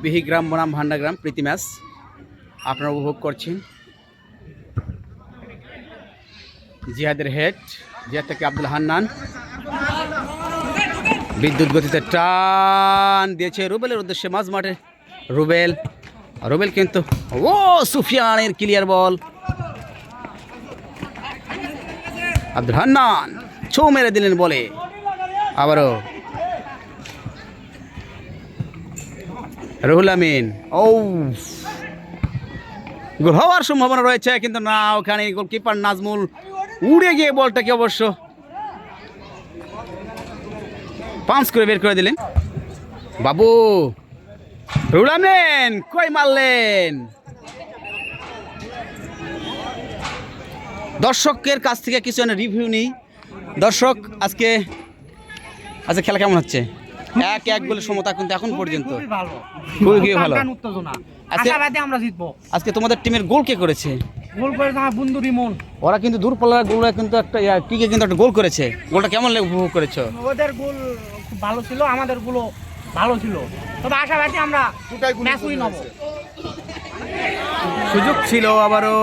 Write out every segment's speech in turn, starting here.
বিহিগ্রাম, বনাম ভান্ডাগ্রাম প্রীতি ম্যাচ আপনারা উপভোগ করছেন। জিহাদের হেড, জিহাদ থেকে আব্দুল হান্নান। বিদ্যুৎ গতিতে টান দিয়েছে রুবেলের উদ্দেশ্যে মাঝ মাঠে। রুবেল রুবেল কিন্তু, ও, সুফিয়ানের ক্লিয়ার বল আব্দুল হান্নান, ছৌ মেরে দিলেন বলে। আবারও রুহুল আমিন। ও গোল হওয়ার সম্ভাবনা রয়েছে কিন্তু না ওখানে গোলকিপার নাজমুল উড়ে গিয়ে বলটাকে অবশ্য পাঁচ করে বের করে দিলেন। বাবু রুহুল আমিন কই মারলেন? দর্শকের কাছ থেকে কিছু রিভিউ নিই। দর্শক আজকে আজকে খেলা কেমন হচ্ছে? এক এক গোলের সমতা কিন্তু এখন পর্যন্ত। খুবই ভালো। খুবই ভালো। আশাবাদী আমরা জিতবো। আজকে তোমাদের টিমের গোল কে করেছে? গোল করেছে আমার বন্ধু রিমন। ওরা কিন্তু দূরপাল্লার গোল কিন্তু একটা ইয়া, টিকে কিন্তু একটা গোল করেছে। গোলটা কেমন লাগে উপভোগ করেছ? ওদের গোল খুব ভালো ছিল আমাদেরগুলো ভালো ছিল। তবে আশাবাদী আমরা ম্যাচ উইন হব সুযোগ ছিল আবারও।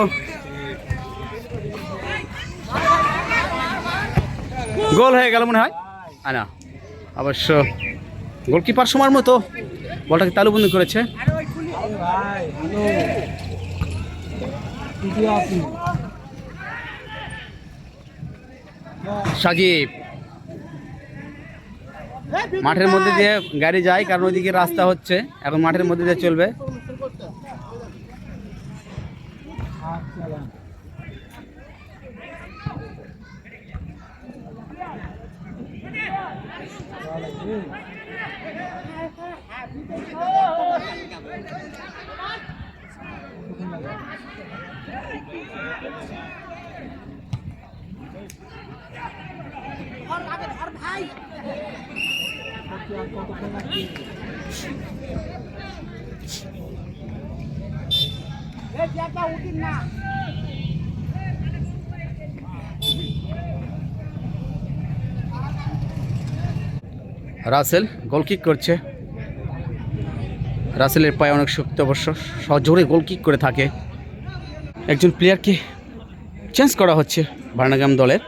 গোল হয়ে গেল মনে হয়? না অবশ্য গোলকিপার সময়ের মতো বলটাকে তালুবন্দি করেছে। সাকিব। মাঠের মধ্যে দিয়ে গাড়ি যায়, কারণ ওইদিকে রাস্তা হচ্ছে। এখন মাঠের মধ্যে দিয়ে চলবে। ভাই কতক্ষণ না রাসেল গোল কিক করছে। রাসেলের পায়ে অনেক শক্তি অবশ্য, সজোরে গোল কিক করে থাকে। একজন প্লেয়ারকে চেঞ্জ করা হচ্ছে ভার্নাগাম দলের।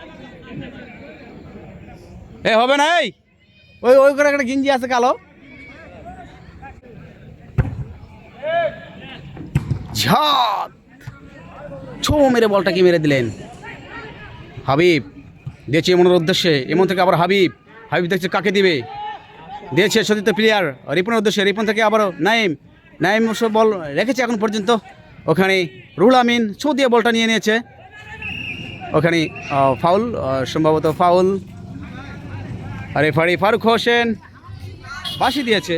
এ, হবে না, এই! ওই ওই করে একটা গিঞ্জি আছে কালো। ছো মেরে বলটাকে মেরে দিলেন। হাবিব দিয়েছে এমনের উদ্দেশ্যে, এমন থেকে আবার হাবিব। হাবিব দেখছে কাকে দিবে? দিয়েছে সতীর্থ প্লেয়ার রিপনের উদ্দেশ্যে। রিপন থেকে আবারও নাইম নাইম অবশ্য বল রেখেছে এখন পর্যন্ত। ওখানে রুল আমিন ছো দিয়ে বলটা নিয়ে নিয়েছে। ওখানে ফাউল সম্ভবত ফাউল আরে ফারি ফারুক হোসেন বাসি দিয়েছে।